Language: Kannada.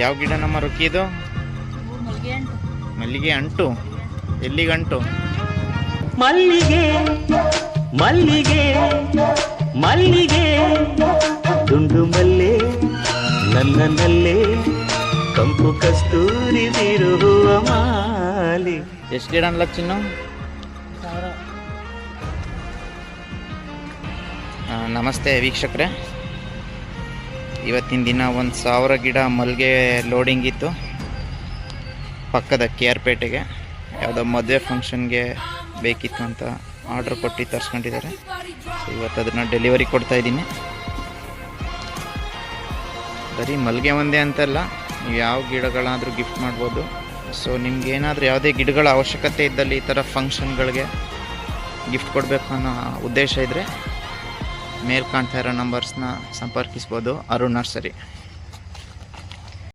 ಯಾವ ಗಿಡ ನಮ್ಮ ರುಕ್ಕಿದು ಮಲ್ಲಿಗೆ ಅಂಟು. ಎಲ್ಲಿಗಂಟು? ಮಲ್ಲಿಗೆ ಮಲ್ಲಿಗೆ ಮಲ್ಲಿಗೆ. ದುಂಡು ಮಲ್ಲೆ ನನ್ನಲ್ಲಿ ಕಂಪು ಕಸ್ತೂರಿ ಬಿರುವ ಮಾಲಿ. ಎಷ್ಟು ಗಿಡ ಅನ್ಲ ಚಿನ್ನು? ನಮಸ್ತೆ ವೀಕ್ಷಕರೇ. ಇವತ್ತಿನ ದಿನ ಒಂದು ಸಾವಿರ ಗಿಡ ಮಲ್ಲಿಗೆ ಲೋಡಿಂಗ್ ಇತ್ತು. ಪಕ್ಕದ ಕೆ ಆರ್ ಪೇಟೆಗೆ. ಯಾವುದೋ ಮದುವೆ ಫಂಕ್ಷನ್ಗೆ ಬೇಕಿತ್ತು ಅಂತ ಆರ್ಡ್ರ್ ಕೊಟ್ಟು ತರಿಸ್ಕೊಂಡಿದ್ದಾರೆ. ಇವತ್ತು ಅದನ್ನು ಡೆಲಿವರಿ ಕೊಡ್ತಾ ಇದ್ದೀನಿ. ಬರೀ ಮಲ್ಲಿಗೆ ಒಂದೇ ಅಂತಲ್ಲ, ನೀವು ಯಾವ ಗಿಡಗಳಾದರೂ ಗಿಫ್ಟ್ ಮಾಡ್ಬೋದು. ಸೊ ನಿಮ್ಗೆ ಏನಾದರೂ ಯಾವುದೇ ಗಿಡಗಳ ಅವಶ್ಯಕತೆ ಇದ್ದಲ್ಲಿ ಈ ಥರ ಫಂಕ್ಷನ್ಗಳಿಗೆ ಗಿಫ್ಟ್ ಕೊಡಬೇಕು ಅನ್ನೋ ಉದ್ದೇಶ ಇದ್ದರೆ ಮೇಲ್ ಕಾಣ್ತಾ ಇರೋ ನಂಬರ್ಸ್ನ ಸಂಪರ್ಕಿಸ್ಬೋದು ಅರುಣ್ ನರ್ಸರಿ.